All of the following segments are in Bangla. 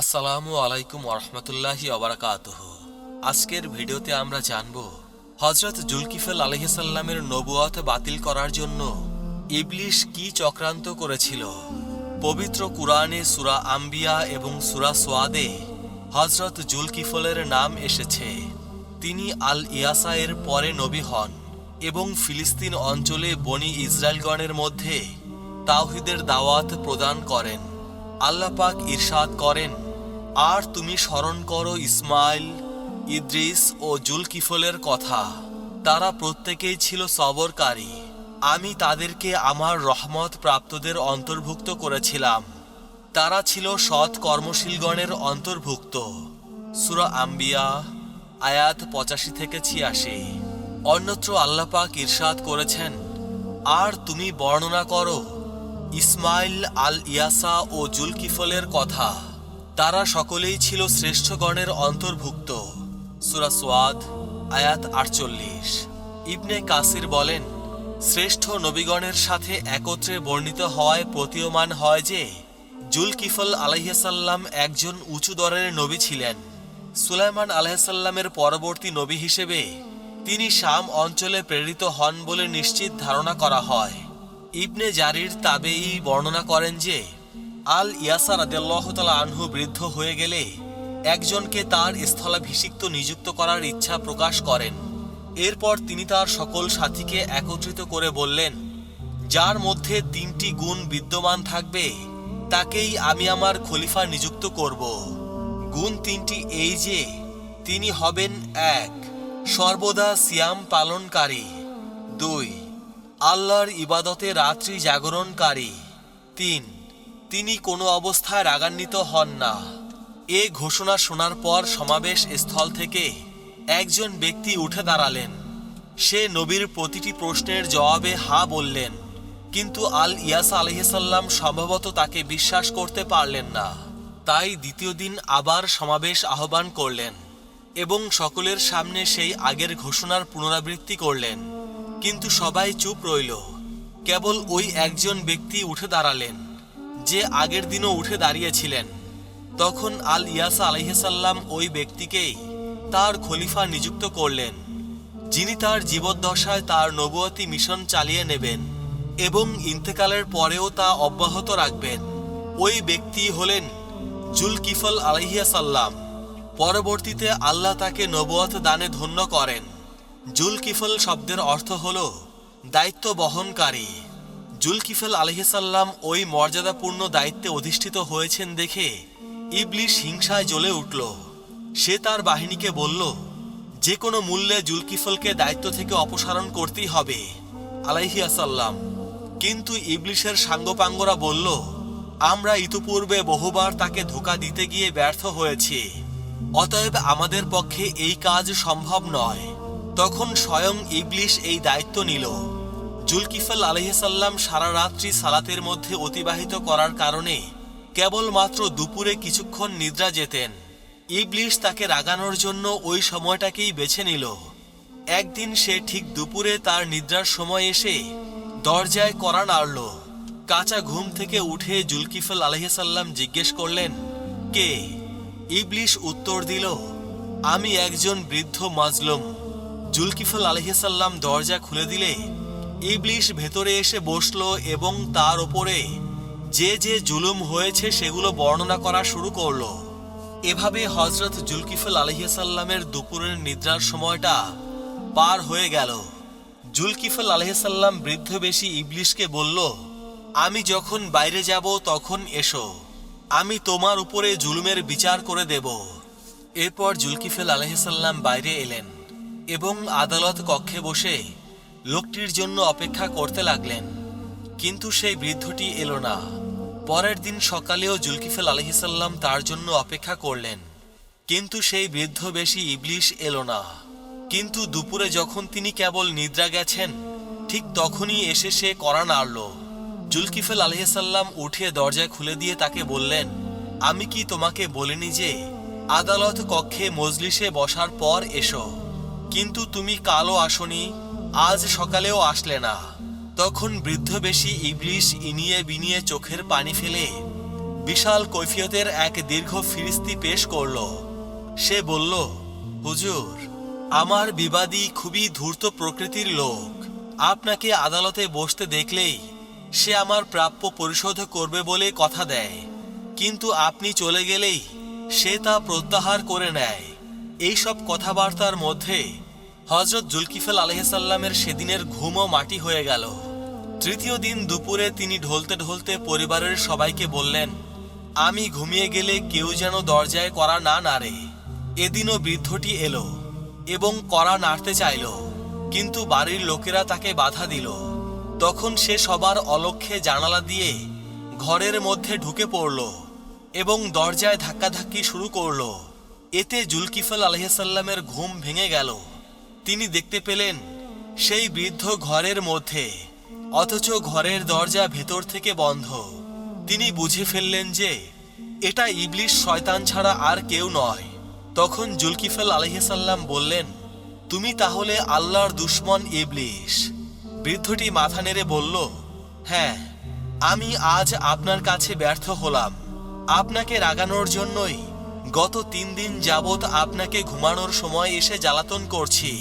আসসালামু আলাইকুম ওরহমতুল্লাহি অবরাকাতুহ আজকের ভিডিওতে আমরা জানব হজরত জুলকিফেল আলহিসাল্লামের নবুয়াত বাতিল করার জন্য ইবলিশ কি চক্রান্ত করেছিল? পবিত্র কুরআনে সুরা আম্বিয়া এবং সুরা সোয়াদে হজরত জুলকিফলের নাম এসেছে। তিনি আল ইয়াসায়ের পরে নবী হন এবং ফিলিস্তিন অঞ্চলে বনি ইসরায়েলগণের মধ্যে তাওহিদের দাওয়াত প্রদান করেন। আল্লাপাক ইরশাদ করেন আর তুমি স্মরণ করো ইসমাইল, ইদ্রিস ও জুলকিফলের কথা। তারা প্রত্যেকেই ছিল সবরকারী। আমি তাদেরকে আমার রহমত প্রাপ্তদের অন্তর্ভুক্ত করেছিলাম। তারা ছিল সৎ কর্মশীলগণের অন্তর্ভুক্ত। সুরা আম্বিয়া, আয়াত পঁচাশি থেকে ছিয়াশি। অন্যত্র আল্লাপাক ইরশাদ করেছেন, আর তুমি বর্ণনা করো ইসমাইল আল ইয়াসা ও জুলকিফলের কথা। তারা সকলেই ছিল শ্রেষ্ঠগণের অন্তর্ভুক্ত। সুরা সোয়াদ, আয়াত আটচল্লিশ। ইবনে কাসির বলেন, শ্রেষ্ঠ নবীগণের সাথে একত্রে বর্ণিত হওয়ায় প্রতীয়মান হয় যে, জুলকিফল আলাইসাল্লাম একজন উঁচু দরের নবী ছিলেন। সুলাইমান আলাইসাল্লামের পরবর্তী নবী হিসেবে তিনি শাম অঞ্চলে প্রেরিত হন বলে নিশ্চিত ধারণা করা হয়। ইবনে জারির তাবেই বর্ণনা করেন যে আল ইয়াসা রাদিয়াল্লাহতালা আনহু বৃদ্ধ হয়ে গেলে একজনকে তার স্থলাভিষিক্ত নিযুক্ত করার ইচ্ছা প্রকাশ করেন। এরপর তিনি তার সকল সাথীকে একত্রিত করে বললেন, যার মধ্যে তিনটি গুণ বিদ্যমান থাকবে, তাকেই আমি আমার খলিফা নিযুক্ত করব। গুণ তিনটি এই যে, তিনি হবেন এক, সর্বদা সিয়াম পালনকারী। দুই, আল্লাহর ইবাদতে রাত্রি জাগরণকারী। তিন তিনি কোনো অবস্থায় রাগান্বিত হন না। এ ঘোষণা শোনার পর সমাবেশ স্থল থেকে একজন ব্যক্তি উঠে দাঁড়ালেন। সে নবীর প্রতিটি প্রশ্নের জবাবে হা বললেন, কিন্তু আল ইয়াসা আলহিসাল্লাম সম্ভবত তাকে বিশ্বাস করতে পারলেন না। তাই দ্বিতীয় দিন আবার সমাবেশ আহ্বান করলেন এবং সকলের সামনে সেই আগের ঘোষণার পুনরাবৃত্তি করলেন। কিন্তু সবাই চুপ রইল। কেবল ওই একজন ব্যক্তি উঠে দাঁড়ালেন। যে আগের দিনও উঠে দাঁড়িয়েছিলেন, তখন আল ইয়াসা আলহিসাল্লাম ওই ব্যক্তিকেই তার খলিফা নিযুক্ত করলেন, যিনি তার জীবদ্দশায় তার নবুয়তি মিশন চালিয়ে নেবেন এবং ইন্তেকালের পরেও তা অব্যাহত রাখবেন। ওই ব্যক্তি হলেন জুলকিফল আলহিয়াসাল্লাম পরবর্তীতে আল্লাহ তাকে নবুয়ত দানে ধন্য করেন। জুলকিফল শব্দের অর্থ হল দায়িত্ব বহনকারী। জুলকিফল আলহিসাল্লাম ওই মর্যাদাপূর্ণ দায়িত্বে অধিষ্ঠিত হয়েছেন দেখে ইবলিশ হিংসায় জ্বলে উঠল। সে তার বাহিনীকে বলল, যে কোনো মূল্যে জুলকিফলকে দায়িত্ব থেকে অপসারণ করতেই হবে। আলাইহিয়াসাল্লাম কিন্তু ইবলিশের সাঙ্গপাঙ্গরা বলল, আমরা ইতোপূর্বে বহুবার তাকে ধোকা দিতে গিয়ে ব্যর্থ হয়েছি। অতএব আমাদের পক্ষে এই কাজ সম্ভব নয়। তখন স্বয়ং ইবলিশ এই দায়িত্ব নিল। জুলকিফল আলহিসাল্লাম সারা রাত্রি সালাতের মধ্যে অতিবাহিত করার কারণে কেবলমাত্র দুপুরে কিছুক্ষণ নিদ্রা যেতেন। ইবলিশ তাকে রাগানোর জন্য ওই সময়টাকেই বেছে নিল। একদিন সে ঠিক দুপুরে তার নিদ্রার সময় এসে দরজায় করা নাড়ল। কাঁচা ঘুম থেকে উঠে জুলকিফল আলহিসাল্লাম জিজ্ঞেস করলেন, কে? ইবলিশ উত্তর দিল, আমি একজন বৃদ্ধ মাজলুম। জুলকিফল আলহিসাল্লাম দরজা খুলে দিলে ইবলিশ ভেতরে এসে বসল এবং তার ওপরে যে যে জুলুম হয়েছে সেগুলো বর্ণনা করা শুরু করল। এভাবে হজরত জুলকিফল আলহিসাল্লামের দুপুরের নিদ্রার সময়টা পার হয়ে গেল। জুলকিফল আলহিসাল্লাম বৃদ্ধ বেশি ইবলিশকে বলল, আমি যখন বাইরে যাব তখন এসো। আমি তোমার উপরে জুলুমের বিচার করে দেব। এরপর জুলকিফেল আলহিসাল্লাম বাইরে এলেন এবং আদালত কক্ষে বসে লোকটির জন্য অপেক্ষা করতে লাগলেন, কিন্তু সেই বৃদ্ধটি এলো না। পরের দিন সকালেও জুলকিফেল আলহিসাল্লাম তার জন্য অপেক্ষা করলেন, কিন্তু সেই বৃদ্ধ বেশি ইবলিশ এলো না। কিন্তু দুপুরে যখন তিনি কেবল নিদ্রা গেছেন, ঠিক তখনই এসে সে করা নাড়ল। জুলকিফেল আলহিসাল্লাম উঠে দরজা খুলে দিয়ে তাকে বললেন, আমি কি তোমাকে বলিনি যে আদালত কক্ষে মজলিসে বসার পর এসো, কিন্তু তুমি কালও আসনি? আজ সকালেও আসলে না। তখন বৃদ্ধ বেশি ইবলিশ ইনিয়ে বিনিয়ে চোখের পানি ফেলে বিশাল কৈফিয়তের এক দীর্ঘ ফিরিস্তি পেশ করল। সে বলল, হুজুর, আমার বিবাদী খুবই ধূর্ত প্রকৃতির লোক। আপনাকে আদালতে বসতে দেখলেই সে আমার প্রাপ্য পরিশোধ করবে বলে কথা দেয়। কিন্তু আপনি চলে গেলেই সে তা প্রত্যাহার করে নেয়। এইসব কথাবার্তার মধ্যে হজরত জুলকিফেল আলহিসাল্লামের সেদিনের ঘুমও মাটি হয়ে গেল। তৃতীয় দিন দুপুরে তিনি ঢলতে ঢলতে পরিবারের সবাইকে বললেন, আমি ঘুমিয়ে গেলে কেউ যেন দরজায় করা না নাড়ে। এদিনও বৃদ্ধটি এলো এবং করা নাড়তে চাইল, কিন্তু বাড়ির লোকেরা তাকে বাধা দিল। তখন সে সবার অলক্ষ্যে জানালা দিয়ে ঘরের মধ্যে ঢুকে পড়ল এবং দরজায় ধাক্কাধাক্কি শুরু করল। এতে জুলকিফল আলহিসাল্লামের ঘুম ভেঙে গেল। তিনি দেখতে পেলেন সেই বৃদ্ধ ঘরের মধ্যে, অথচ ঘরের দরজা ভেতর থেকে বন্ধ। তিনি বুঝে ফেললেন যে, এটা ইবলিশ শয়তান ছাড়া আর কেউ নয়। তখন জুলকিফল আলহিসাল্লাম বললেন, তুমি তাহলে আল্লাহর দুশ্মন ইবলিশ? বৃদ্ধটি মাথা নেড়ে বলল হ্যাঁ আমি আজ আপনার কাছে ব্যর্থ হলাম। আপনাকে রাগানোর জন্যই গত তিন দিন যাবৎ আপনাকে ঘুমানোর সময় এসে জ্বালাতন করছি,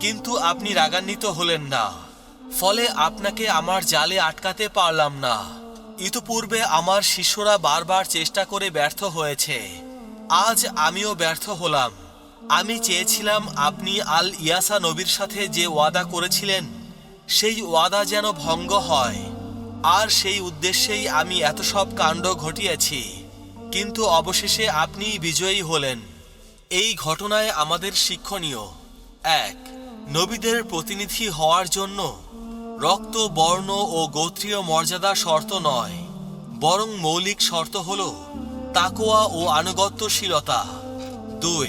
কিন্তু আপনি রাগান্বিত হলেন না। ফলে আপনাকে আমার জালে আটকাতে পারলাম না। ইতপূর্বে আমার শিষ্যরা বারবার চেষ্টা করে ব্যর্থ হয়েছে। আজ আমিও ব্যর্থ হলাম। আমি চেয়েছিলাম আপনি আল ইয়াসা নবীর সাথে যে ওয়াদা করেছিলেন, সেই ওয়াদা যেন ভঙ্গ হয়। আর সেই উদ্দেশ্যেই আমি এত সব কাণ্ড ঘটিয়েছি। কিন্তু অবশেষে আপনিই বিজয়ী হলেন। এই ঘটনায় আমাদের শিক্ষণীয়। এক, নবীদের প্রতিনিধি হওয়ার জন্য রক্ত, বর্ণ ও গোত্রীয় মর্যাদা শর্ত নয়, বরং মৌলিক শর্ত হল তাকোয়া ও আনুগত্যশীলতা। দুই,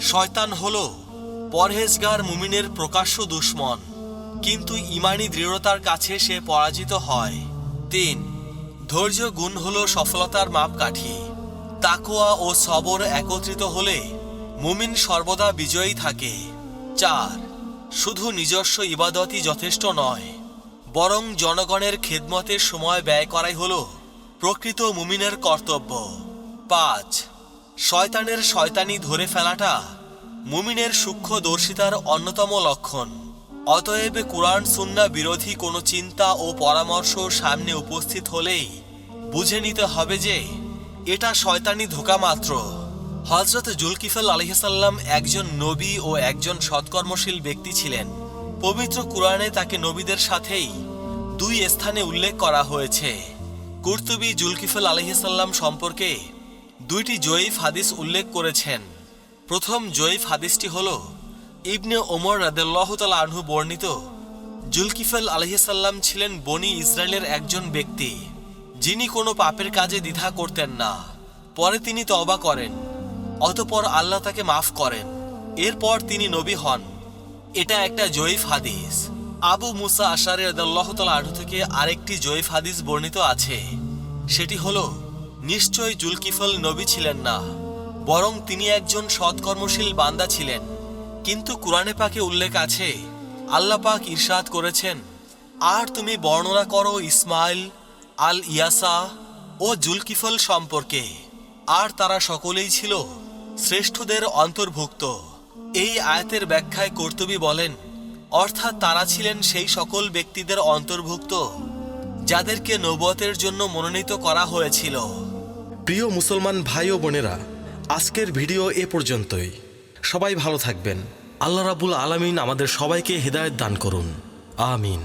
শয়তান হল পরহেজগার মুমিনের প্রকাশ্য দুশ্মন, কিন্তু ইমানি দৃঢ়তার কাছে সে পরাজিত হয়। তিন, ধৈর্য গুণ হল সফলতার মাপকাঠি। তাকোয়া ও সবর একত্রিত হলে মুমিন সর্বদা বিজয়ী থাকে। চার, শুধু নিজস্ব ইবাদতই যথেষ্ট নয়, বরং জনগণের খেদমতের সময় ব্যয় করাই হল প্রকৃত মুমিনের কর্তব্য। পাঁচ, শয়তানের শয়তানি ধরে ফেলাটা মুমিনের সূক্ষ্মদর্শিতার অন্যতম লক্ষণ। অতএব কোরআন সুন্না বিরোধী কোনো চিন্তা ও পরামর্শ সামনে উপস্থিত হলেই বুঝে নিতে হবে যে এটা শয়তানি ধোকা মাত্র হজরত জুলকিফল আলহিসাল্লাম একজন নবী ও একজন সৎকর্মশীল ব্যক্তি ছিলেন। পবিত্র কোরআনে তাকে নবীদের সাথেই দুই স্থানে উল্লেখ করা হয়েছে। কুর্তুবি জুলকিফল আলহিসাল্লাম সম্পর্কে দুইটি জয়ীফ হাদিস উল্লেখ করেছেন। প্রথম জয়ীফ হাদিসটি হল, ইবনে ওমর রাদেল্লাহ তালা আনহু বর্ণিত জুলকিফল আলহিসাল্লাম ছিলেন বনি ইসরায়েলের একজন ব্যক্তি। যিনি কোনো পাপের কাজে দ্বিধা করতেন না। পরে তিনি তওবা করেন, অতপর আল্লাহ তাকে মাফ করেন। এরপর তিনি নবী হন। এটা একটা জয়ীফ হাদিস। আবু মুসা আশারে রাদাল্লাহ তালা আনহু থেকে আরেকটি জয়ীফ হাদিস বর্ণিত আছে। সেটি হল, নিশ্চয় জুলকিফল নবী ছিলেন না, বরং তিনি একজন সৎকর্মশীল বান্দা ছিলেন। কিন্তু কোরআনে পাকে উল্লেখ আছে, আল্লাহ পাক ইরশাদ করেছেন, আর তুমি বর্ণনা করো ইসমাইল আল ইয়াসা ও জুলকিফল সম্পর্কে। আর তারা সকলেই ছিল শ্রেষ্ঠদের অন্তর্ভুক্ত। এই আয়াতের ব্যাখ্যায় কর্তবী বলেন, অর্থাৎ তারা ছিলেন সেই সকল ব্যক্তিদের অন্তর্ভুক্ত যাদেরকে নবতের জন্য মনোনীত করা হয়েছিল। প্রিয় মুসলমান ভাই ও বোনেরা, আজকের ভিডিও এ পর্যন্তই। সবাই ভালো থাকবেন। আল্লাহ রাবুল আলামিন আমাদের সবাইকে হেদায়েত দান করুন। আমিন।